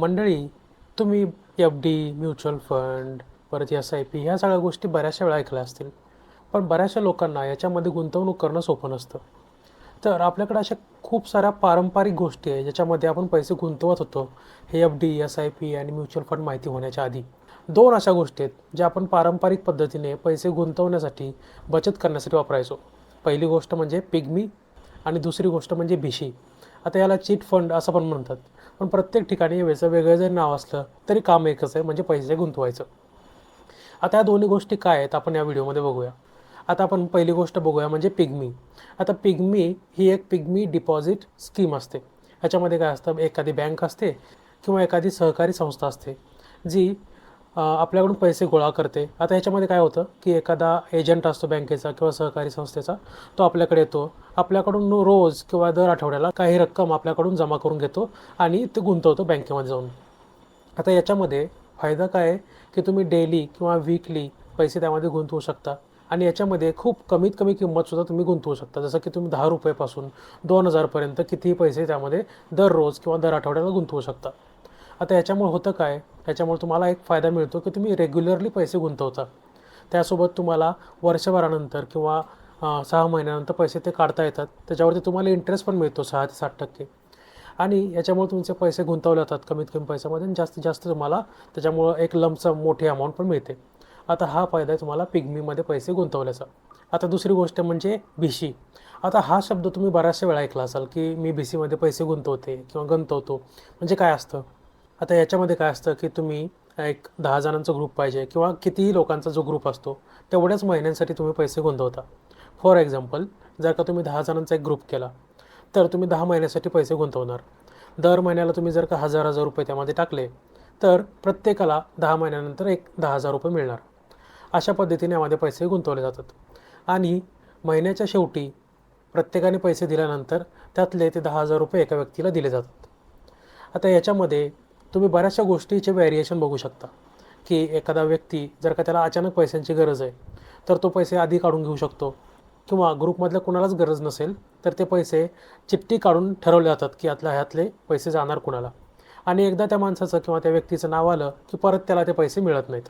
मंडळी तुम्ही F D mutual fund परत एस आय पी ह्या सगळ्या गोष्टी बऱ्याचशा वेळा ऐकल्या असतील. पण बऱ्याचशा लोकांना याच्यामध्ये गुंतवणूक करणं सोपं नसतं. तर आपल्याकडे अशा खूप साऱ्या पारंपरिक गोष्टी आहे ज्याच्यामध्ये आपण पैसे गुंतवत होतो. हे F D S I P आणि म्युच्युअल फंड माहिती होण्याच्या आधी. दोन अशा गोष्टी आहेत ज्या आपण पारंपरिक पद्धतीने पैसे गुंतवण्यासाठी बचत करण्यासाठी वापरायचो. पहिली गोष्ट म्हणजे पिग्मी आणि दुसरी गोष्ट म्हणजे भिशी. आता याला चिट फंड असं पण म्हणतात. पण प्रत्येक ठिकाणी वेगळं वेगळं जरी नाव असलं तरी काम एकच आहे म्हणजे पैसे गुंतवायचं. आता या दोन्ही गोष्टी काय आहेत आपण या व्हिडिओमध्ये बघूया. आता आपण पहिली गोष्ट बघूया म्हणजे पिग्मी. आता पिग्मी ही एक पिग्मी डिपॉझिट स्कीम असते. ह्याच्यामध्ये काय असतं? एखादी बँक असते किंवा एखादी सहकारी संस्था असते जी आपल्याकडून पैसे गोळा करते. आता ह्याच्यामध्ये काय होतं की एखादा एजंट असतो बँकेचा किंवा सहकारी संस्थेचा तो आपल्याकडे येतो. आपल्याकडून रोज किंवा दर आठवड्याला काही रक्कम आपल्याकडून जमा करून घेतो आणि ते गुंतवतो बँकेमध्ये जाऊन. आता याच्यामध्ये फायदा काय आहे की तुम्ही डेली किंवा वीकली पैसे त्यामध्ये गुंतवू शकता आणि याच्यामध्ये खूप कमीत कमी किंमतसुद्धा तुम्ही गुंतवू शकता. जसं की तुम्ही दहा रुपयेपासून दोन हजारपर्यंत कितीही पैसे त्यामध्ये दररोज किंवा दर आठवड्याला गुंतवू शकता. आता याच्यामुळे होतं काय याच्यामुळे तुम्हाला एक फायदा मिळतो की तुम्ही रेग्युलरली पैसे गुंतवता. त्यासोबत तुम्हाला वर्षभरानंतर किंवा सहा महिन्यानंतर पैसे ते काढता येतात. त्याच्यावरती तुम्हाला इंटरेस्ट पण मिळतो सहा ते सात टक्के. आणि याच्यामुळे तुमचे पैसे गुंतवले जातात कमीत कमी पैशामध्ये आणि जास्तीत जास्त तुम्हाला त्याच्यामुळं एक लमसम मोठी अमाऊंट पण मिळते. आता हा फायदा आहे तुम्हाला पिग्मीमध्ये पैसे गुंतवल्याचा. आता दुसरी गोष्ट म्हणजे भिशी. आता हा शब्द तुम्ही बऱ्याचशा वेळा ऐकला असाल की मी भिसीमध्ये पैसे गुंतवते किंवा गुंतवतो. म्हणजे काय असतं? आता याच्यामध्ये काय असतं की तुम्ही एक दहा जणांचा ग्रुप पाहिजे किंवा कितीही लोकांचा जो ग्रुप असतो तेवढ्याच महिन्यांसाठी तुम्ही पैसे गुंतवता. फॉर एक्झाम्पल जर का तुम्ही दहा जणांचा एक ग्रुप केला तर तुम्ही दहा महिन्यासाठी पैसे गुंतवणार. दर महिन्याला तुम्ही जर का हजार हजार रुपये त्यामध्ये टाकले तर प्रत्येकाला दहा महिन्यानंतर एक दहा हजार रुपये मिळणार. अशा पद्धतीने यामध्ये पैसे गुंतवले जातात. आणि महिन्याच्या शेवटी प्रत्येकाने पैसे दिल्यानंतर त्यातले ते दहा हजार रुपये एका व्यक्तीला दिले जातात. आता याच्यामध्ये तुम्ही बऱ्याचशा गोष्टीचे व्हॅरिएशन बघू शकता. की एखादा व्यक्ती जर का त्याला अचानक पैशांची गरज आहे तर तो पैसे आधी काढून घेऊ शकतो. किंवा ग्रुपमधल्या कुणालाच गरज नसेल तर ते पैसे चिठ्ठी काढून ठरवले जातात की यातल्या ह्यातले पैसे जाणार कुणाला. आणि एकदा त्या माणसाचं किंवा त्या व्यक्तीचं नाव आलं की परत त्याला ते पैसे मिळत नाहीत.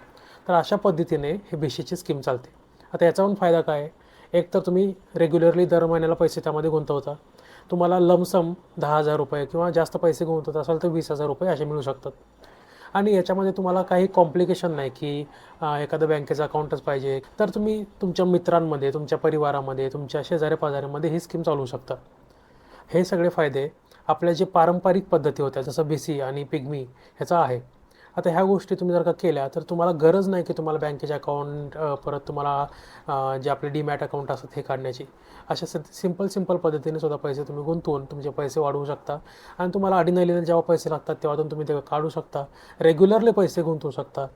तर अशा पद्धतीने हे भिशीची स्कीम चालते. आता याचा पण फायदा काय? एक तर तुम्ही रेग्युलरली दर महिन्याला पैसे त्यामध्ये गुंतवता. तुम्हाला लमसम दहा हजार रुपये किंवा जास्त पैसे गुंतवत असाल तर वीस हजार रुपये असे मिळू शकतात. आणि याच्यामध्ये तुम्हाला काही कॉम्प्लिकेशन नाही की एखादं बँकेचं अकाउंटच पाहिजे. तर तुम्ही तुमच्या मित्रांमध्ये तुमच्या परिवारामध्ये तुमच्या शेजाऱ्या पाजाऱ्यामध्ये ही स्कीम चालवू शकता. हे सगळे फायदे आपल्या जे पारंपरिक पद्धती होत्या जसं बी सी आणि पिग्मी ह्याचा आहे. आता ह्या गोष्टी तुम्ही जर का केल्या तर तुम्हाला गरज नाही की तुम्हाला बँकेचे अकाउंट परत तुम्हाला जे आपले डीमॅट अकाउंट असतात हे काढण्याची. अशा सिंपल सिंपल पद्धतीने सुद्धा पैसे तुम्ही गुंतवून तुमचे पैसे वाढवू शकता. आणि तुम्हाला अडीनलीने जेव्हा पैसे लागतात तेव्हा तुम्ही ते काढू शकता. रेग्युलरली पैसे गुंतवू शकता.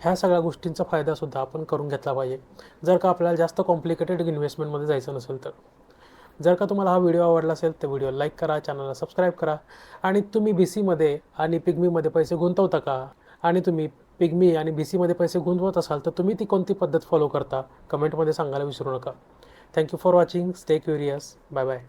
ह्या सगळ्या गोष्टींचा फायदासुद्धा आपण करून घेतला पाहिजे. जर का आपल्याला जास्त कॉम्प्लिकेटेड इन्व्हेस्टमेंटमध्ये जायचं नसेल तर. जर का तुम्हाला हा व्हिडिओ आवडला असेल तर व्हिडिओ लाईक करा चॅनलला सबस्क्राईब करा. आणि तुम्ही बी सीमध्ये आणि पिग्मीमध्ये पैसे गुंतवता का? आणि तुम्ही पिग्मी आणि बी सीमध्ये पैसे गुंतवत असाल तर तुम्ही ती कोणती पद्धत फॉलो करता? कमेंटमध्ये सांगायला विसरू नका. Thank you for watching stay curious bye bye